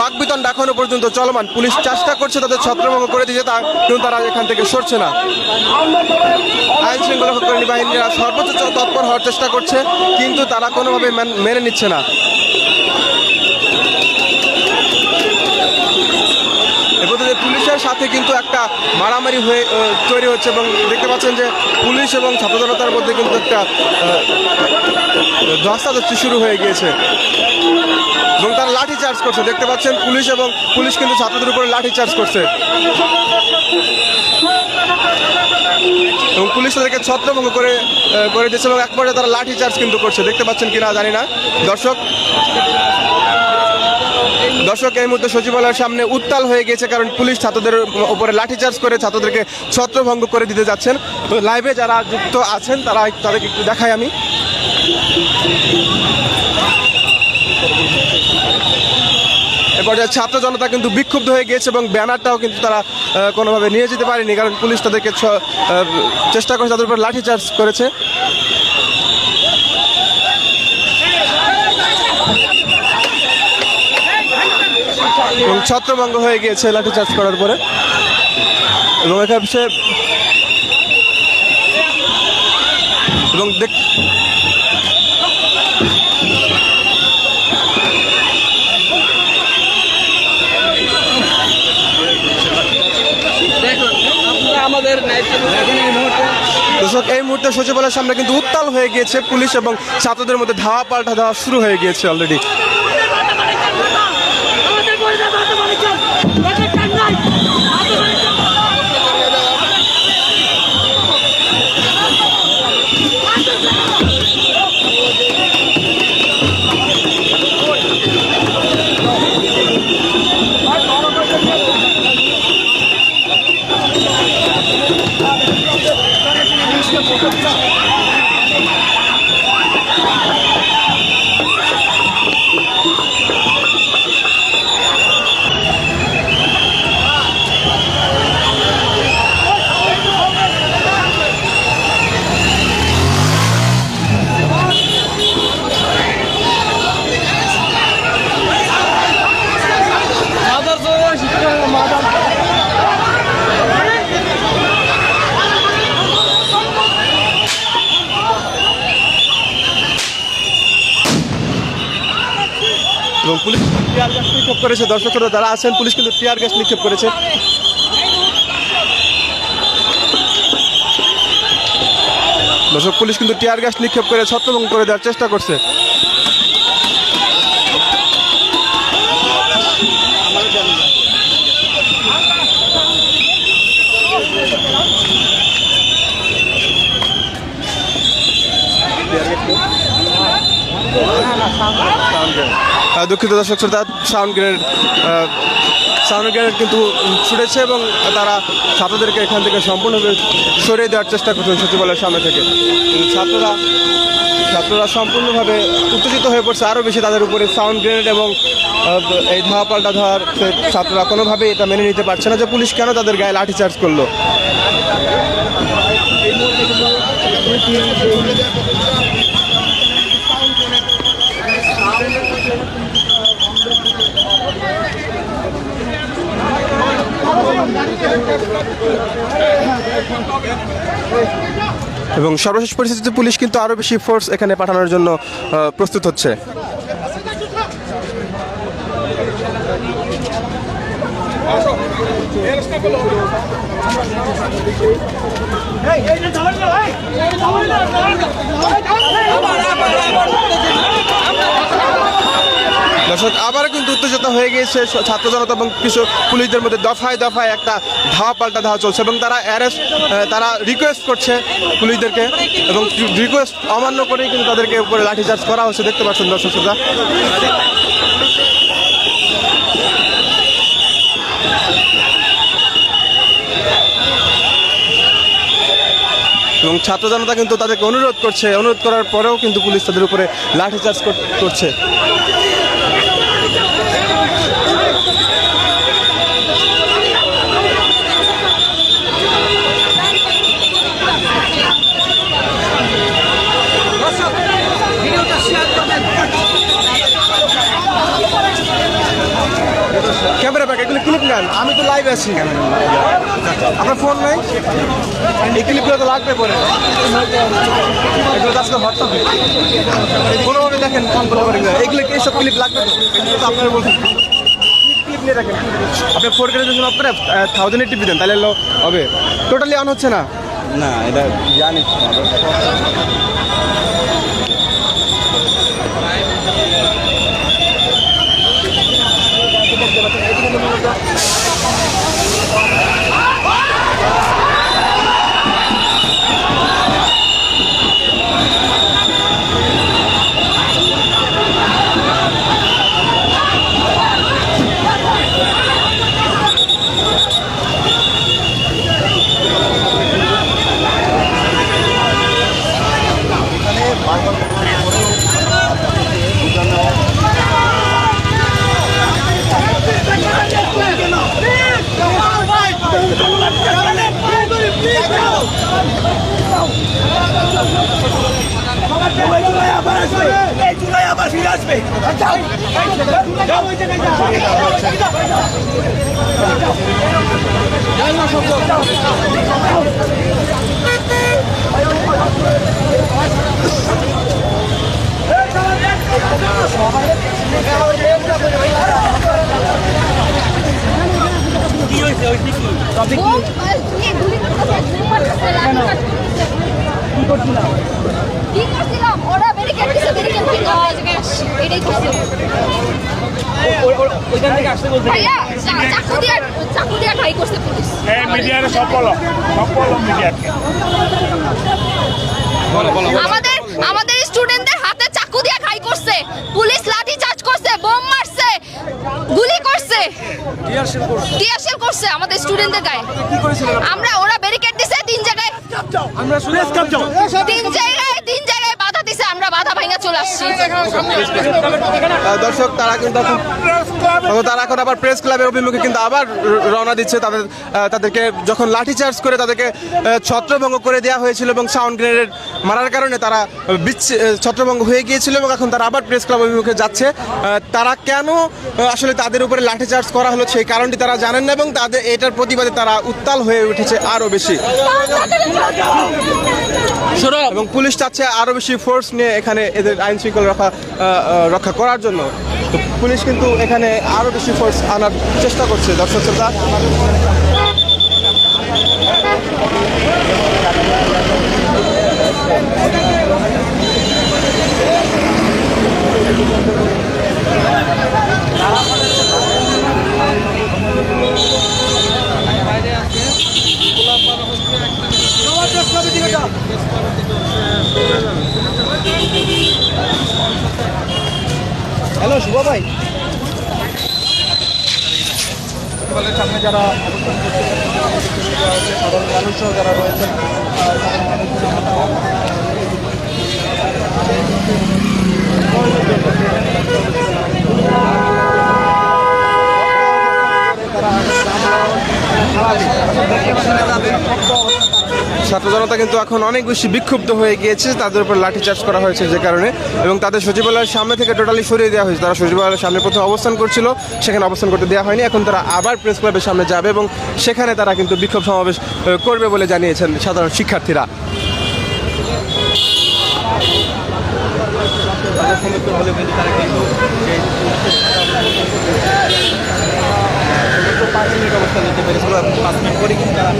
বাকবিতণ্ডা এখনও পর্যন্ত চলমান। পুলিশ চেষ্টা করছে, তাদের ছত্রভঙ্গ করে দিয়েছে, তা কিন্তু তারা এখান থেকে সরছে না। আইন শৃঙ্খলা রক্ষাকারী বাহিনীরা সর্বোচ্চ তৎপর হওয়ার চেষ্টা করছে, কিন্তু তারা কোনোভাবে মেনে নিচ্ছে না। পুলিশের সাথে কিন্তু একটা মারামারি হয়ে তৈরি হচ্ছে এবং দেখতে পাচ্ছেন যে পুলিশ এবং ছাত্র জনতার মধ্যে কিন্তু একটা ধস্তাধস্তি শুরু হয়ে গিয়েছে। এবং তারা লাঠি চার্জ করছে। দেখতে পাচ্ছেন পুলিশ এবং পুলিশ কিন্তু ছাত্রদের উপরে লাঠি চার্জ করছে। এবং পুলিশ তাদেরকে ছত্রভঙ্গ করে করে দিচ্ছে এবং এক পর্যায়ে তারা লাঠি চার্জ কিন্তু করছে। দেখতে পাচ্ছেন কিনা জানি না। দর্শক দর্শক, এই মুহূর্তে সচিবালয়ের সামনে উত্তাল হয়ে গেছে কারণ পুলিশ ছাত্রদের উপরে লাঠিচার্জ করে ছাত্রদেরকে ছত্রভঙ্গ করে দিতে যাচ্ছেন। তো লাইভে যারা যুক্ত আছেন, তারা তাদেরকে একটু দেখাই আমি। পর্যায়ে ছাত্র জনতা কিন্তু বিক্ষুব্ধ হয়ে গিয়েছে এবং ব্যানারটাও কিন্তু তারা কোনোভাবে নিয়ে যেতে পারেনি, কারণ পুলিশ তাদেরকে চেষ্টা করে তাদের উপর লাঠিচার্জ করেছে। এবং ছত্রভঙ্গ হয়ে গিয়েছে লাঠিচার্জ করার পরে। এবং এখানে এবং দেখ আমাদের দর্শক এই মুহূর্তে সচিবালয়ের সামনে কিন্তু উত্তাল হয়ে গিয়েছে পুলিশ এবং ছাত্রদের মধ্যে ধাওয়া পাল্টা ধাওয়া শুরু হয়ে গিয়েছে অলরেডি 시간 못 갑니다. এবং পুলিশ টিয়ার গ্যাস নিক্ষেপ করেছে। দর্শকরা যারা আছেন, পুলিশ কিন্তু টিয়ার গ্যাস নিক্ষেপ করেছে। দর্শক, পুলিশ কিন্তু টিয়ার গ্যাস নিক্ষেপ করে ছত্রভঙ্গ করে দেওয়ার চেষ্টা করছে। দুঃখিত দর্শক শ্রোতা, সাউন্ড গ্রেনেড সাউন্ড গ্রেনেড কিন্তু ছুটেছে এবং তারা ছাত্রদেরকে এখান থেকে সম্পূর্ণভাবে সরিয়ে দেওয়ার চেষ্টা করছেন সচিবালয়ের সামনে থেকে। ছাত্ররা ছাত্ররা সম্পূর্ণভাবে উত্তেজিত হয়ে পড়ছে আরও বেশি তাদের উপরে সাউন্ড গ্রেনেড এবং এই ধাওয়া পাল্টা ধাওয়ার ছাত্ররা কোনোভাবেই এটা মেনে নিতে পারছে না যে পুলিশ কেন তাদের গায়ে লাঠি চার্জ করল। এবং সর্বশেষ পরিস্থিতিতে পুলিশ কিন্তু আরও বেশি ফোর্স এখানে পাঠানোর জন্য প্রস্তুত হচ্ছে। দর্শক আবার কিন্তু উত্তেজিত হয়ে গিয়েছে ছাত্র জনতা এবং কিছু পুলিশদের মধ্যে দফায় দফায় একটা ধাওয়া পাল্টা ধাওয়া চলছে এবং তারা অ্যারেস্ট তারা রিকোয়েস্ট করছে পুলিশদেরকে এবং রিকোয়েস্ট অমান্য করেই কিন্তু তাদেরকে উপরে লাঠিচার্জ করা হচ্ছে। দেখতে পাচ্ছেন দর্শক শ্রোতা। এবং ছাত্র জনতা কিন্তু তাদেরকে অনুরোধ করছে। অনুরোধ করার পরেও কিন্তু পুলিশ তাদের উপরে লাঠিচার্জ করছে ভিডিওটা শেয়ার করবেন ক্যামেরা ব্যাগ এগুলো ক্লিপ নেন আমি তো লাইভ আছি। আপনার ফোন নাই? এই ক্লিপগুলো তো লাগবে পরে। এগুলো আজকে হোয়াটসঅ্যাপে কোনোভাবে দেখেন ফোন করতে পারেন এগুলো। কি এইসব ক্লিপ লাগবে তো? আপনারা বলছেন নিয়ে রাখেন। আপনি ফোর থাউজেন্ড দেন, তাহলে হবে। টোটালি অন হচ্ছে না? না, এটা জানি। বোম দিয়ে গুলি করতেছে গুলি মারতেছে লাঠি মারতেছে কি করছিলাম ওরা ব্যারিকেড দিছে ব্যারিকেড দিয়ে দেওয়া জায়গায় আসছি। এটাই করছিলাম ভাইয়া চাকু দিয়ে চাকু দিয়ে ট্রাই করছে পুলিশ। হ্যাঁ মিডিয়ারে সব বলো। সব বলো মিডিয়াকে আমাদের আমাদের স্টুডেন্টদের হাতে চাকু দিয়ে ঘাই করছে। পুলিশ লাঠি চার্জ করছে বোম মারছে গুলি করছে। টিয়ারশেল করছে। আমাদের স্টুডেন্টদের গায়ে। আমরা ওরা ব্যারিকেড জায়গায় আমরা প্রেস কাপ যাও তিন জায়গায় তিন জায়গায় বাধা দিছে আমরা বাধা ভাঙা চলে আসছি। দর্শক তারা কিন্তু তারা এখন আবার প্রেস ক্লাবের অভিমুখে কিন্তু আবার রওনা দিচ্ছে তাদের তাদেরকে যখন লাঠি চার্জ করে তাদেরকে ছত্রভঙ্গ করে দেওয়া হয়েছিল এবং সাউন্ড গ্রেনেড মারার কারণে তারা বিচ্ছি- ছত্রভঙ্গ হয়ে গিয়েছিল এবং এখন তারা আবার প্রেস ক্লাব অভিমুখে যাচ্ছে। তারা কেন আসলে তাদের উপরে লাঠি চার্জ করা হলো সেই কারণটি তারা জানেন না এবং তাদের এটার প্রতিবাদে তারা উত্তাল হয়ে উঠেছে আরও বেশি। এবং পুলিশ চাচ্ছে আরও বেশি ফোর্স নিয়ে এখানে এদের আইন শৃঙ্খলা রক্ষা রক্ষা করার জন্য। পুলিশ কিন্তু এখানে আরও বেশি ফোর্স আনার চেষ্টা করছে দর্শক শ্রোতা। হ্যালো সাধারণ মানুষও যারা রয়েছেন ছাত্র জনতা কিন্তু এখন অনেক বেশি বিক্ষুব্ধ হয়ে গিয়েছে। তাদের উপর লাঠিচার্জ করা হয়েছে যে কারণে। এবং তাদের সচিবালয়ের সামনে থেকে টোটালি সরিয়ে দেওয়া হয়েছে। তারা সচিবালয়ের সামনে প্রথমে অবস্থান করছিল, সেখানে অবস্থান করতে দেওয়া হয়নি। এখন তারা আবার প্রেস ক্লাবের সামনে যাবে এবং সেখানে তারা কিন্তু বিক্ষোভ সমাবেশ করবে বলে জানিয়েছেন সাধারণ শিক্ষার্থীরা। পাঁচ মিনিট অবস্থা নিতে পেরেছিল পাঁচ মিনিট পরে কিন্তু তারা